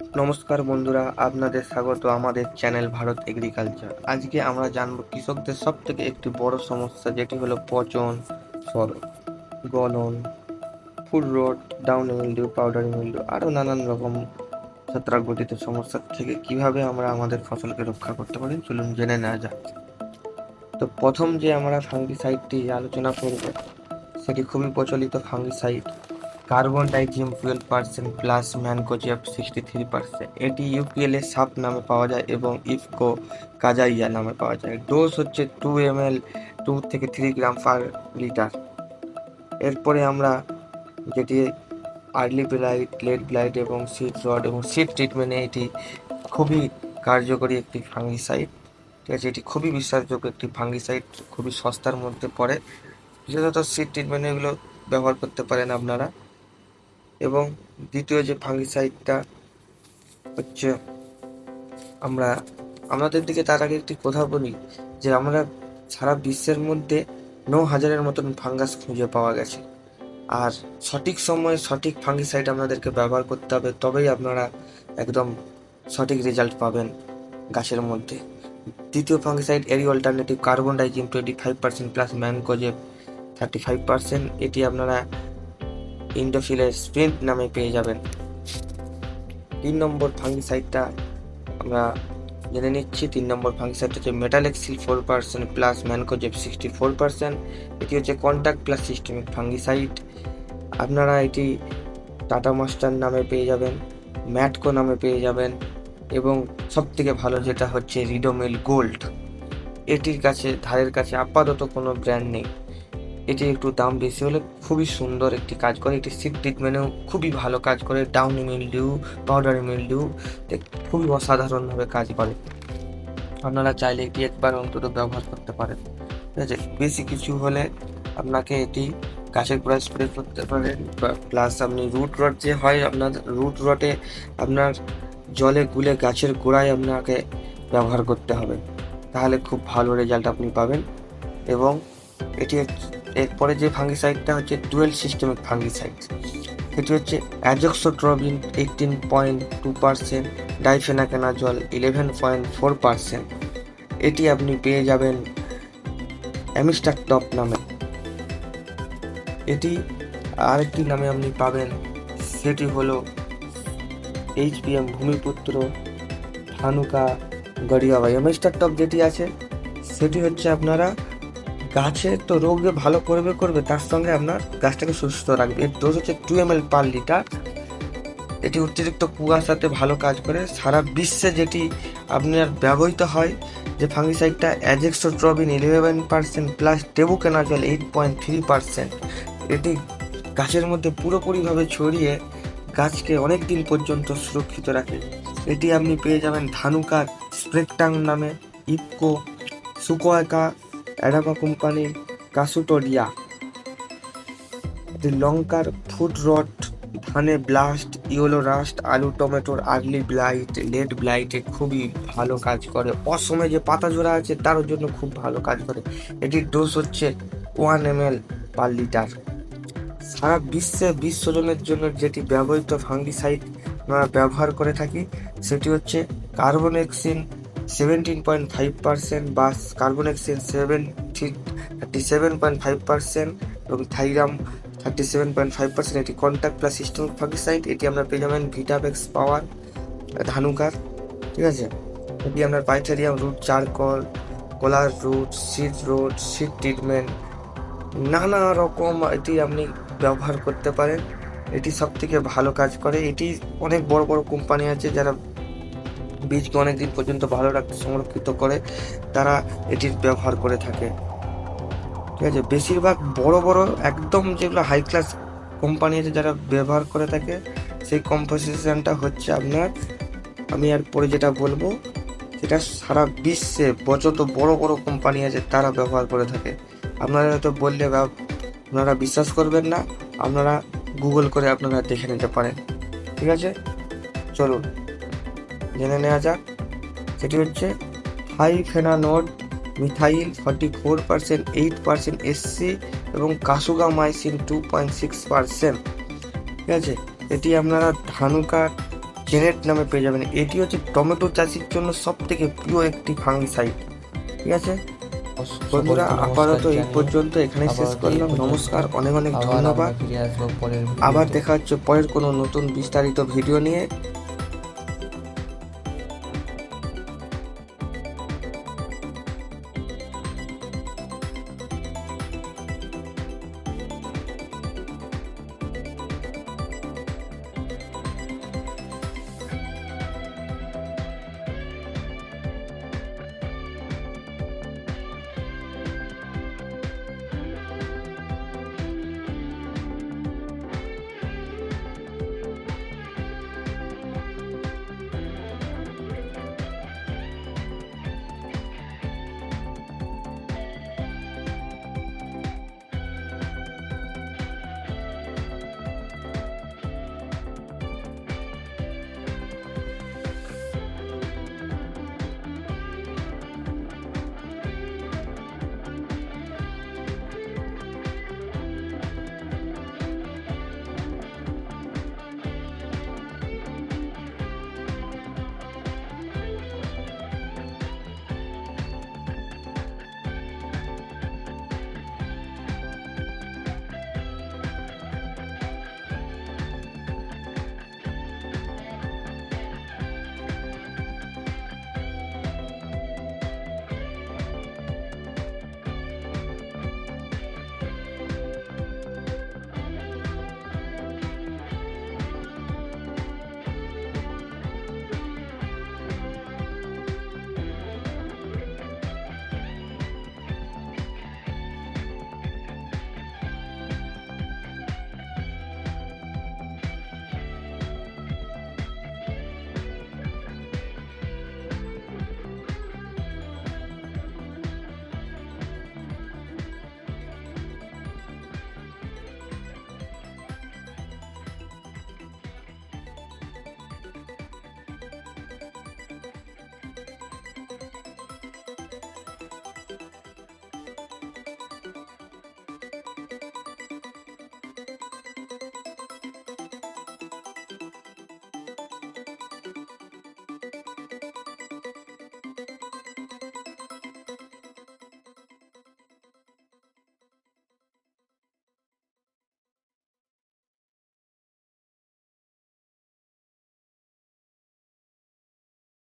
নমস্কার বন্ধুরা, আপনাদের স্বাগত আমাদের চ্যানেল ভারত এগ্রিকালচার। আজকে আমরা জানব কৃষকদের সব থেকে একটি বড় সমস্যা, যেটি হলো পচন, সর, গলন foot rot, down mildew powder mildew আরও নানান রকম ছত্রাকঘটিত সমস্যা থেকে কীভাবে আমরা আমাদের ফসলকে রক্ষা করতে পারি, চলুন জেনে নেওয়া যাক। তো প্রথম যে আমরা ফাঙ্গিসাইডটি আলোচনা করব, সেটি খুবই প্রচলিত fungicide carbendazim fuel percent plus mancozeb sixty three percent এটি ইউপিএল এর সাপ নামে পাওয়া যায় এবং ইফকো কাজাইয়া নামে পাওয়া যায়। ডোজ হচ্ছে টু এম এল টু থেকে থ্রি গ্রাম পার লিটার এরপরে আমরা যেটি আর্লি ব্লাইট লেট ব্লাইট এবং সিড রড এবং সিড ট্রিটমেন্টে এটি খুবই কার্যকরী একটি ফাঙ্গিসাইড ঠিক আছে, এটি খুবই বিশ্বাসযোগ্য একটি ফাঙ্গিসাইড খুবই সস্তার মধ্যে পড়ে। বিশেষত সিড ট্রিটমেন্ট এগুলো ব্যবহার করতে পারেন আপনারা। এবং দ্বিতীয় যে ফাঙ্গিসাইডটা হচ্ছে, আমরা, আমাদের দিকে তার আগে একটি কথা বলি, যে আমরা সারা বিশ্বের মধ্যে ন হাজারের মতন ফাঙ্গাস খুঁজে পাওয়া গেছে। আর সঠিক সময়ে সঠিক ফাঙ্গিসাইড আপনাদেরকে ব্যবহার করতে হবে, তবেই আপনারা একদম সঠিক রেজাল্ট পাবেন গাছের মধ্যে। দ্বিতীয় ফাঙ্গিসাইড এরি alternative carbendazim twenty five percent plus mancozeb thirty five percent এটি আপনারা ইন্ডোফিলের স্প্রিন্ট নামে পেয়ে যাবেন। তিন নম্বর ফাঙ্গিসাইডটা আমরা জেনে নিচ্ছি। তিন নম্বর ফাঙ্গিসাইড হচ্ছে metalaxyl four percent plus mancozeb sixty four percent এটি হচ্ছে কন্ট্যাক্ট প্লাস সিস্টেমিক ফাঙ্গিসাইড আপনারা এটি টাটা মাস্টার নামে পেয়ে যাবেন ম্যাটকো নামে পেয়ে যাবেন এবং সবথেকে ভালো যেটা হচ্ছে রিডোমেল গোল্ড এটির কাছে, ধারের কাছে আপাতত কোনো ব্র্যান্ড নেই। এটি একটু দাম বেশি হলে খুবই সুন্দর একটি কাজ করে। এটি সিপ ট্রিটমেন্টেও খুবই ভালো কাজ করে। ডাউন মিলডিউ পাউডার মিলডিউ খুবই অসাধারণভাবে কাজ করে। আপনারা চাইলে এটি একবার অন্তত ব্যবহার করতে পারেন। ঠিক আছে? বেশি কিছু হলে আপনাকে এটি গাছের গোড়ায় স্প্রে করতে পারেন প্লাস আপনি রুট রট যে হয় আপনার রুট রটে আপনার জলে গুলে গাছের গোড়ায় আপনাকে ব্যবহার করতে হবে। তাহলে খুব ভালো রেজাল্ট আপনি পাবেন এবং এটি এরপরে যে ফাঙ্গিসাইডটা হচ্ছে ডুয়েল সিস্টেমিক ফাঙ্গিসাইড, সেটি হচ্ছে azoxystrobin eighteen point two percent, difenoconazole eleven point four percent. এটি আপনি পেয়ে যাবেন অ্যামিস্টার টপ নামে। এটি আরেকটি নামে আপনি পাবেন, সেটি হলো এইচপিএম ভূমিপুত্র ধানুকা গড়িয়াবাই। অ্যামিস্টার টপ যেটি আছে, সেটি হচ্ছে আপনারা গাছে তো রোগে ভালো করবে করবে, তার সঙ্গে আপনার গাছটাকে সুস্থ রাখবে। এর ডোজ হচ্ছে two M L per litre এটি অতিরিক্ত কুয়াশাতে ভালো কাজ করে। সারা বিশ্বে যেটি আপনার ব্যবহৃত হয়, যে ফাঙ্গিসাইডটা azoxystrobin eleven percent plus tebuconazole eight point three percent এটি গাছের মধ্যে পুরোপুরিভাবে ছড়িয়ে গাছকে অনেক দিন পর্যন্ত সুরক্ষিত রাখে। এটি আপনি পেয়ে যাবেন ধানুকার স্প্রেকটাং নামে ইপকো সুকোয়াকা অ্যাডামা কোম্পানির কাসুটোরিয়া লঙ্কার ফুড রট ধানে ব্লাস্ট ইয়েলো রাস্ট আলু টমেটোর আর্লি ব্লাইট লেট ব্লাইটে খুবই ভালো কাজ করে। অসময়ে যে পাতা জোড়া আছে তার জন্য খুব ভালো কাজ করে। এটির ডোজ হচ্ছে one M L per litre সারা বিশ্বে বিশ্বজনের জন্য যেটি ব্যবহৃত ফাঙ্গিসাইড ব্যবহার করে থাকি, সেটি হচ্ছে carboxin seventeen point five percent বা carboxin seventy thirty seven point five percent এবং thiram thirty seven point five percent এটি কন্ট্যাক্ট প্লাস সিস্টেম ফাঙ্গিসাইড এটি আপনার পেয়ে যাবেন ভিটাবেক্স পাওয়ার ধানুকার, ঠিক আছে? এটি আপনার pythium root charcoal collar root seed root seed treatment নানা রকম এটি আপনি ব্যবহার করতে পারেন। এটি সব থেকে ভালো কাজ করে। এটি অনেক বড় বড় কোম্পানি আছে যারা বীজকে অনেক দিন পর্যন্ত ভালো রাখতে সংরক্ষিত করে তারা এটির ব্যবহার করে থাকে। ঠিক আছে? বেশিরভাগ বড় বড় একদম যেগুলো হাই ক্লাস কোম্পানি আছে যারা ব্যবহার করে থাকে, সেই কম্পোজিশনটা হচ্ছে আপনার, আমি আর পরে যেটা বলব, সেটা সারা বিশ্বে যত বড় বড় কোম্পানি আছে তারা ব্যবহার করে থাকে। আপনারা হয়তো বললে বা- আপনারা বিশ্বাস করবেন না, আপনারা গুগল করে আপনারা দেখে নিতে পারেন। ঠিক আছে? চলুন। জেনে নেওয়া যাক। সেটি হচ্ছে high thiophanate methyl forty four percent eight percent SC এবং kasugamycin two point six percent. ঠিক আছে? এটি আপনারা ধানুকার জেনেট নামে পেয়ে যাবেন। এটি হচ্ছে টমেটো চাষির জন্য সব থেকে প্রিয় একটি ফাঙ্গিসাইড। ঠিক আছে? বন্ধুরা আপাতত এই পর্যন্ত এখানে শেষ করলাম। নমস্কার অনেক অনেক ধন্যবাদ। আবার দেখা হচ্ছে পরের কোনো নতুন বিস্তারিত ভিডিও নিয়ে।